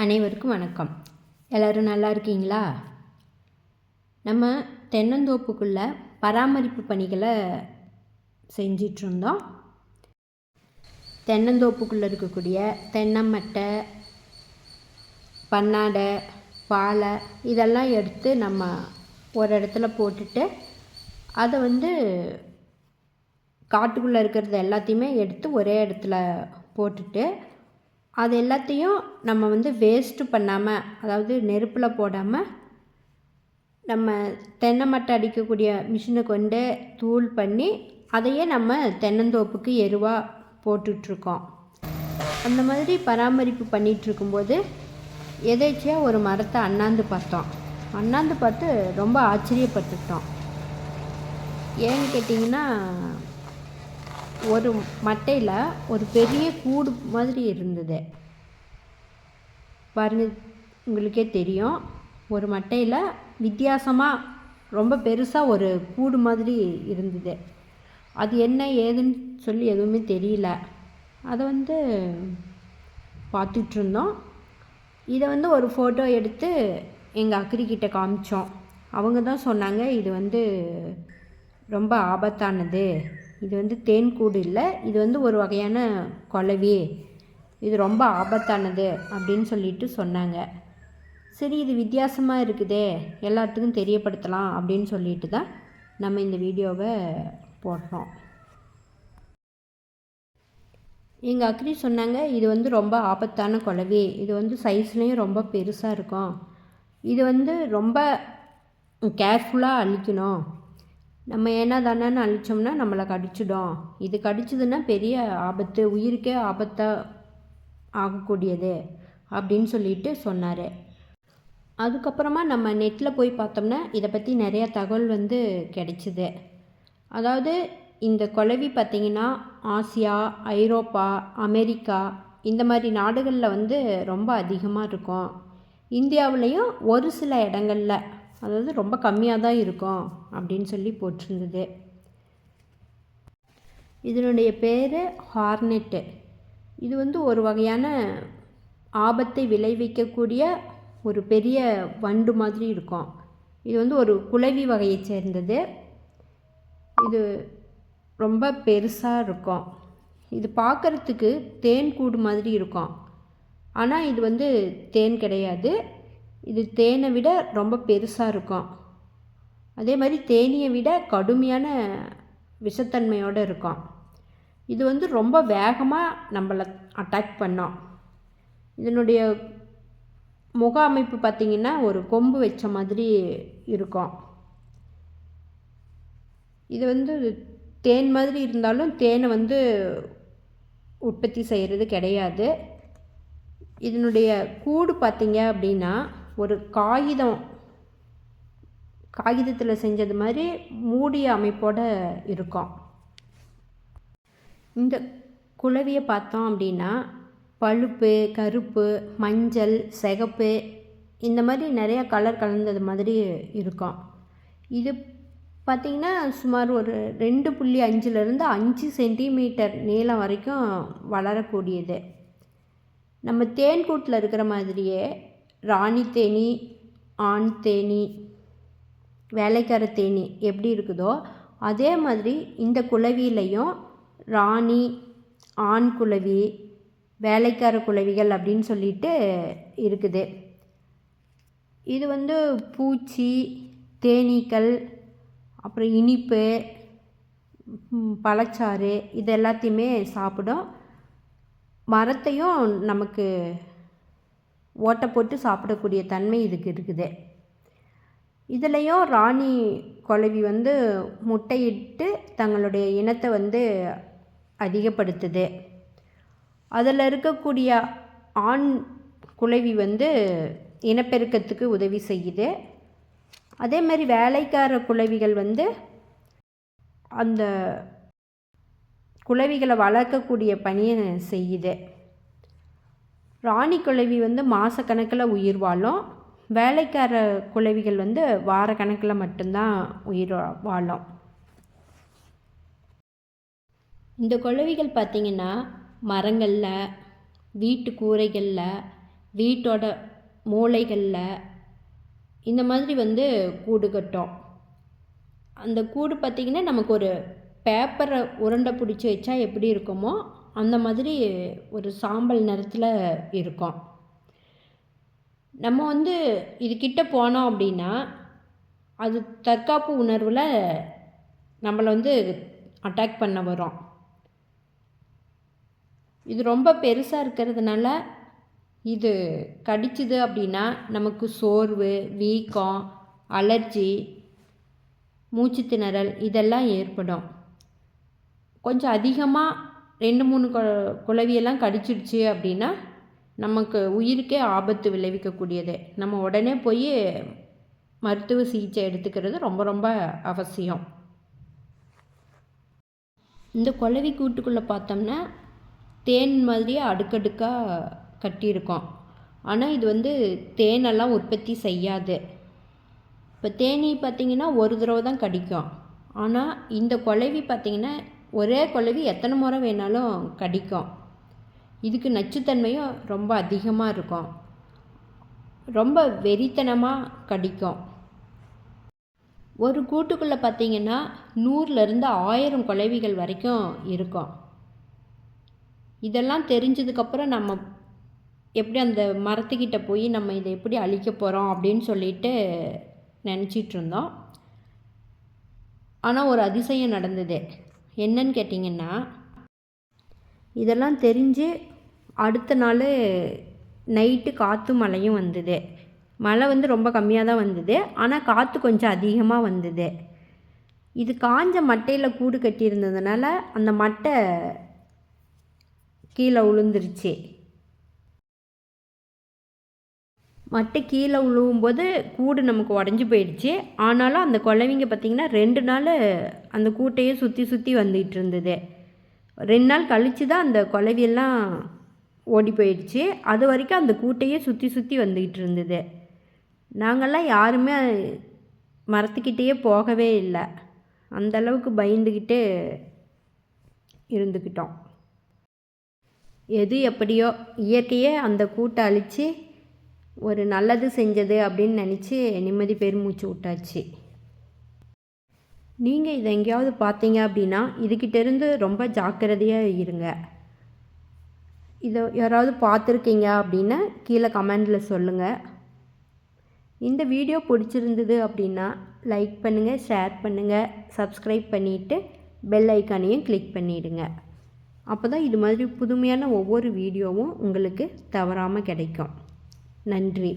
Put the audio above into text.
அனைவருக்கும் வணக்கம். எல்லோரும் நல்லா இருக்கீங்களா? நம்ம தென்னந்தோப்புக்குள்ளே பராமரிப்பு பணிகளை செஞ்சிட்ருந்தோம். தென்னந்தோப்புக்குள்ளே இருக்கக்கூடிய தென்னமட்டை பன்னாடை பாலை இதெல்லாம் எடுத்து நம்ம ஒரு இடத்துல போட்டுட்டு அதை வந்து காட்டுக்குள்ளே இருக்கிறது எல்லாத்தையுமே எடுத்து ஒரே இடத்துல போட்டுட்டு அது எல்லாத்தையும் நம்ம வந்து வேஸ்ட்டு பண்ணாமல் அதாவது நெருப்பில் போடாமல் நம்ம தென்னை மட்டை அடிக்கக்கூடிய மிஷினை கொண்டு தூள் பண்ணி அதையே நம்ம தென்னந்தோப்புக்கு எருவாக போட்டுட்ருக்கோம். அந்த மாதிரி பராமரிப்பு பண்ணிகிட்ருக்கும்போது எதேச்சியாக ஒரு மரத்தை அண்ணாந்து பார்த்தோம். அண்ணாந்து பார்த்து ரொம்ப ஆச்சரியப்பட்டுட்டோம். ஏன்னு கேட்டிங்கன்னா ஒரு மட்டையில் ஒரு பெரிய கூடு மாதிரி இருந்தது. பாருங்க உங்களுக்கே தெரியும். ஒரு மட்டையில் வித்தியாசமாக ரொம்ப பெருசாக ஒரு கூடு மாதிரி இருந்தது. அது என்ன ஏதுன்னு சொல்லி எதுவுமே தெரியல. அதை வந்து பார்த்துட்ருந்தோம். இதை வந்து ஒரு ஃபோட்டோ எடுத்து எங்கள் அக்கிரிக்கிட்ட காமிச்சோம். அவங்க தான் சொன்னாங்க இது வந்து ரொம்ப ஆபத்தானது. இது வந்து தேன் கூடு இல்லை இது வந்து ஒரு வகையான குலவி இது ரொம்ப ஆபத்தானது அப்படின்னு சொல்லிட்டு சொன்னாங்க. சரி இது வித்தியாசமாக இருக்குதே எல்லாத்துக்கும் தெரியப்படுத்தலாம் அப்படின்னு சொல்லிட்டு தான் நம்ம இந்த வீடியோவை போடுறோம். எங்கள் அக்ரி சொன்னாங்க இது வந்து ரொம்ப ஆபத்தான குலவி இது வந்து சைஸ்லேயும் ரொம்ப பெருசாக இருக்கும். இது வந்து ரொம்ப கேர்ஃபுல்லாக அழிக்கணும். நம்ம ஏன்னா தானேன்னு அழிச்சோம்னா நம்மளை கடிச்சிடும். இது கடிச்சதுன்னா பெரிய ஆபத்து உயிருக்கே ஆபத்தாக ஆகக்கூடியது அப்படின்னு சொல்லிட்டு சொன்னார். அதுக்கப்புறமா நம்ம நெட்டில் போய் பார்த்தோம்னா இதை பற்றி நிறையா தகவல் வந்து கிடைச்சிது. அதாவது இந்த குலவி பார்த்திங்கன்னா ஆசியா ஐரோப்பா அமெரிக்கா இந்த மாதிரி நாடுகளில் வந்து ரொம்ப அதிகமாக இருக்கும். இந்தியாவிலையும் ஒரு சில இடங்களில் அதாவது ரொம்ப கம்மியாக தான் இருக்கும் அப்படின்னு சொல்லி போட்டிருந்தது. இதனுடைய பேர் ஹார்னெட்டு. இது வந்து ஒரு வகையான ஆபத்தை விளைவிக்கக்கூடிய ஒரு பெரிய வண்டு மாதிரி இருக்கும். இது வந்து ஒரு குலவி வகையை சேர்ந்தது. இது ரொம்ப பெருசாக இருக்கும். இது பார்க்குறதுக்கு தேன் கூடு மாதிரி இருக்கும். ஆனால் இது வந்து தேன் கிடையாது. இது தேனை விட ரொம்ப பெருசாக இருக்கும். அதே மாதிரி தேனியை விட கடுமையான விஷத்தன்மையோடு இருக்கும். இது வந்து ரொம்ப வேகமாக நம்மளை அட்டாக் பண்ணோம். இதனுடைய முக அமைப்பு பார்த்திங்கன்னா ஒரு கொம்பு வச்ச மாதிரி இருக்கும். இது வந்து தேன் மாதிரி இருந்தாலும் தேனை வந்து உற்பத்தி செய்கிறது கிடையாது. இதனுடைய கூடு பார்த்திங்க அப்படின்னா ஒரு காகிதம் காகிதத்தில் செஞ்சது மாதிரி மூடிய அமைப்போடு இருக்கும். இந்த குளவியை பார்த்தோம் அப்படின்னா பழுப்பு கருப்பு மஞ்சள் சிகப்பு இந்த மாதிரி நிறையா கலர் கலந்தது மாதிரி இருக்கும். இது பார்த்திங்கன்னா சுமார் ஒரு ரெண்டு புள்ளி அஞ்சுலேருந்து அஞ்சு சென்டிமீட்டர் நீளம் வரைக்கும் வளரக்கூடியது. நம்ம தேன்கூட்டில் இருக்கிற மாதிரியே ராணி தேனி ஆண் தேனி வேலைக்கார தேனி எப்படி இருக்குதோ அதே மாதிரி இந்த குளவியிலையும் ராணி ஆண் குளவி வேலைக்கார குளவிகள் அப்படின்னு சொல்லிட்டு இருக்குது. இது வந்து பூச்சி தேனீக்கள் அப்புறம் இனிப்பு பழச்சாறு இது எல்லாத்தையுமே சாப்பிடும். மரத்தையும் நமக்கு ஓட்டை போட்டு சாப்பிடக்கூடிய தன்மை இதுக்கு இருக்குது. இதுலேயும் ராணி குழவி வந்து முட்டையிட்டு தங்களுடைய இனத்தை வந்து அதிகப்படுத்துது. அதில் இருக்கக்கூடிய ஆண் குழவி வந்து இனப்பெருக்கத்துக்கு உதவி செய்யுது. அதே மாதிரி வேலைக்கார குழவிகள் வந்து அந்த குழவிகளை வளர்க்கக்கூடிய பணியை செய்யுது. ராணி குழவி வந்து மாதக்கணக்கில் உயிர் வாழும். வேலைக்கார குழவிகள் வந்து வார கணக்கில் மட்டும்தான் உயிர் வாழும். இந்த குழவிகள் பார்த்திங்கன்னா மரங்களில் வீட்டு கூரைகளில் வீட்டோட மூளைகளில் இந்த மாதிரி வந்து கூடு கட்டும். அந்த கூடு பார்த்திங்கன்னா நமக்கு ஒரு பேப்பரை உருண்டை பிடிச்சி வச்சா எப்படி இருக்குமோ அந்த மாதிரி ஒரு சாம்பல் நிறத்தில் இருக்கும். நம்ம வந்து இதுக்கிட்ட போனோம் அப்படின்னா அது தற்காப்பு உணர்வில் நம்மளை வந்து அட்டாக் பண்ண வரும். இது ரொம்ப பெருசாக இருக்கிறதுனால இது கடிச்சுது அப்படின்னா நமக்கு சோர்வு வீக்கம் அலர்ஜி மூச்சு திணறல் இதெல்லாம் ஏற்படும். கொஞ்சம் அதிகமாக ரெண்டு மூணு கொ குளவியெல்லாம் கடிச்சிடுச்சு அப்படின்னா நமக்கு உயிருக்கே ஆபத்து விளைவிக்கக்கூடியது. நம்ம உடனே போய் மருத்துவ சிகிச்சை எடுத்துக்கிறது ரொம்ப ரொம்ப அவசியம். இந்த குளவி கூட்டுக்குள்ளே பார்த்தோம்னா தேன் மாதிரியே அடுக்கடுக்காக கட்டியிருக்கோம். ஆனால் இது வந்து தேனெல்லாம் உற்பத்தி செய்யாது. இப்போ தேனி பார்த்திங்கன்னா ஒரு தடவை தான் கடிக்கும். ஆனால் இந்த குளவி பார்த்திங்கன்னா ஒரே குளவி எத்தனை முறை வேணாலும் கடிக்கும். இதுக்கு நச்சுத்தன்மையும் ரொம்ப அதிகமாக இருக்கும். ரொம்ப வெறித்தனமாக கடிக்கும். ஒரு கூட்டுக்குள்ளே பார்த்தீங்கன்னா நூறுலேருந்து ஆயிரம் குலைவிகள் வரைக்கும் இருக்கும். இதெல்லாம் தெரிஞ்சதுக்கப்புறம் நம்ம எப்படி அந்த மரத்துக்கிட்ட போய் நம்ம இதை எப்படி அழிக்க போகிறோம் அப்படின்னு சொல்லிட்டு நினச்சிட்டு இருந்தோம். ஆனால் ஒரு அதிசயம் நடந்தது. என்னன்னு கேட்டிங்கன்னா இதெல்லாம் தெரிஞ்சு அடுத்த நாள் நைட்டு காற்று மழையும் வந்தது. மழை வந்து ரொம்ப கம்மியாக தான் வந்தது. ஆனால் காற்று கொஞ்சம் அதிகமாக வந்தது. இது காஞ்ச மட்டையில் கூடு கட்டியிருந்ததுனால அந்த மட்டை கீழே விழுந்துருச்சு மட்டை கீழே விழுவும்போது கூடு நமக்கு உடஞ்சி போயிடுச்சு. ஆனாலும் அந்த குழவிங்க பார்த்திங்கன்னா ரெண்டு நாள் அந்த கூட்டையே சுற்றி சுற்றி வந்துகிட்டு இருந்தது. ரெண்டு நாள் கழித்து தான் அந்த குழவியெல்லாம் ஓடி போயிடுச்சு. அது வரைக்கும் அந்த கூட்டையே சுற்றி சுற்றி வந்துக்கிட்டு இருந்தது. நாங்கள்லாம் யாருமே மரத்துக்கிட்டேயே போகவே இல்லை. அந்தளவுக்கு பயந்துக்கிட்டு இருந்துக்கிட்டோம். எது எப்படியோ இயற்கையே அந்த கூட்டை அழித்து ஒரு நல்லது செஞ்சது அப்படின்னு நினச்சி நிம்மதி பெருமூச்சு விட்டாச்சு. நீங்கள் இதை எங்கேயாவது பார்த்தீங்க அப்படின்னா இதுக்கிட்டேருந்து ரொம்ப ஜாக்கிரதையாக இருங்க. இதை யாராவது பார்த்துருக்கீங்க அப்படின்னா கீழே கமெண்டில் சொல்லுங்கள் இந்த வீடியோ பிடிச்சிருந்தது அப்படின்னா லைக் பண்ணுங்கள் ஷேர் பண்ணுங்கள் சப்ஸ்கிரைப் பண்ணிவிட்டு பெல் ஐக்கானையும் கிளிக் பண்ணிவிடுங்க அப்போ தான் இது மாதிரி புதுமையான ஒவ்வொரு வீடியோவும் உங்களுக்கு தவறாமல் கிடைக்கும். நன்றி.